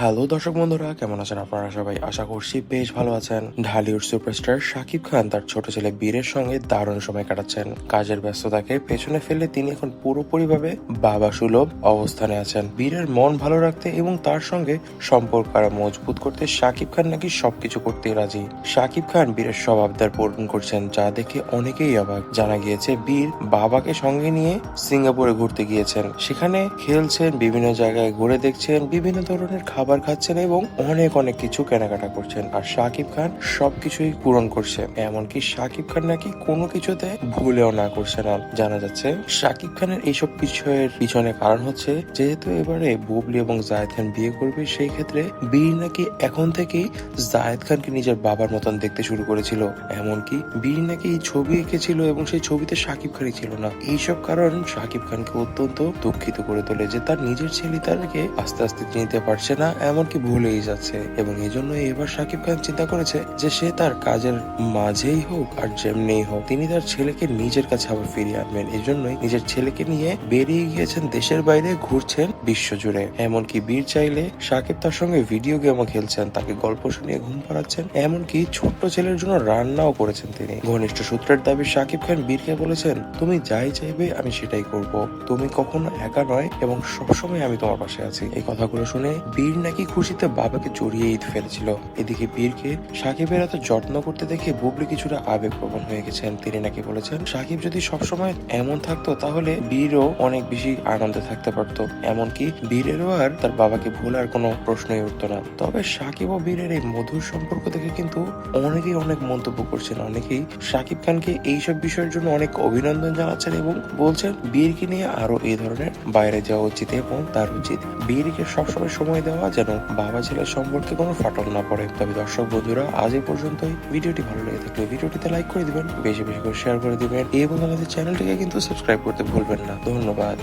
Hello দর্শক বন্ধুরা, কেমন আছেন আপনারা সবাই? আশা করছি বেশ ভালো আছেন। ঢালিউড সুপারস্টার শাকিব খান তার ছোট ছেলে বীরের সঙ্গে দারুণ সময় কাটাচ্ছেন। কাজের ব্যস্ততাকে পেছনে ফেলে তিনি এখন পুরোপুরিভাবে বাবা সুলভ অবস্থানে আছেন। বীরের মন ভালো রাখতে এবং তার সঙ্গে সম্পর্ক আরও মজবুত করতে শাকিব খান নাকি সবকিছু করতে রাজি। শাকিব খান বীরের সব আবদার পূরণ করছেন, যা দেখে অনেকেই অবাক। জানা গিয়েছে, বীর বাবাকে সঙ্গে নিয়ে সিঙ্গাপুরে ঘুরতে গিয়েছেন। সেখানে খেলছেন, বিভিন্ন জায়গায় ঘুরে দেখছেন, বিভিন্ন ধরনের খাবার খাচ্ছেন এবং অনেক অনেক কিছু কেনাকাটা করছেন। আর শাকিব খান সবকিছুই পূরণ করছে। এমনকি শাকিব খান নাকি কোনো কিছুতে ভুলেও না করছে না। জানা যাচ্ছে, শাকিব খানের এইসব বিষয়ের পিছনে কারণ হচ্ছে, যেহেতু এবারে বুবলি এবং জায়েদ খান বিয়ে করবে, সেই ক্ষেত্রে বীর নাকি এখন থেকেই জায়েদ খানকে নিজের বাবার মতন দেখতে শুরু করেছিল। এমনকি বীর নাকি এই ছবি এঁকেছিল এবং সেই ছবিতে শাকিব খানই ছিল না। এইসব কারণ শাকিব খানকে অত্যন্ত দুঃখিত করে তোলে যে তার নিজের ছেলে তাকে আস্তে আস্তে চিনতে পারছে না এমনকি ভুলেই যাচ্ছে। এবং এই জন্য এবার শাকিব খান চিন্তা করেছে যে সে তার কাজের মাঝেই হোক আর যেমনিই হোক, তিনি তার ছেলেকে নিজের কাছে আবার ফিরিয়ে আনবেন। এই জন্যই নিজের ছেলেকে নিয়ে বেরিয়ে গিয়েছেন দেশের বাইরে, ঘুরছেন বিশ্বজুড়ে এমনকি বীর চাইলে শাকিব তার সঙ্গে ভিডিও গেমও খেলছেন, তাকে গল্প শুনিয়ে ঘুম পাড়াচ্ছেন। এমনকি ছোট্ট ছেলের জন্য রান্নাও করেছেন তিনি। ঘনিষ্ঠ সূত্রের দাবি শাকিব খান বীরকে বলেছেন, তুমি যাই চাইবে, আমি সেটাই করব। তুমি কখনো একা নয় এবং সবসময় আমি তোমার পাশে আছি। এই কথাগুলো শুনে বীর নাকি খুশিতে বাবাকে জড়িয়ে ঈদ ফেলেছিল। এদিকে বীরকে সাকিবের এত যত্ন করতে দেখে বুবলি কিছুটা আবেগপ্রবণ হয়ে গেছেন। তিনি নাকি বলেছেন, সাকিব যদি সবসময় এমন থাকতো, তাহলে বীরও অনেক বেশি আনন্দে থাকতে পারতো। এমনকি বীরেরও আর তার বাবাকে ভুলার কোনো প্রশ্নই উঠতো না। তবে সাকিব ও বীরের এই মধুর সম্পর্ক দেখে কিন্তু অনেকেই অনেক মন্তব্য করছেন। অনেকেই সাকিব খানকে এইসব বিষয়ের জন্য অনেক অভিনন্দন জানাচ্ছেন এবং বলছেন, বীরকে নিয়ে আরও এই ধরনের বাইরে যাওয়া উচিত এবং তার উচিত। বীরকে সবসময় সময় দেওয়া যেন বাবা ছেলের সম্পর্কে কোনো ফাটল না পড়ে। তবে দর্শক বন্ধুরা, আজ এই পর্যন্তই। ভিডিওটি ভালো লেগে থাকলে ভিডিওটিতে লাইক করে দিবেন, বেশি বেশি করে শেয়ার করে দিবেন। এবং আমাদের চ্যানেলটিকে কিন্তু সাবস্ক্রাইব করতে ভুলবেন না। ধন্যবাদ।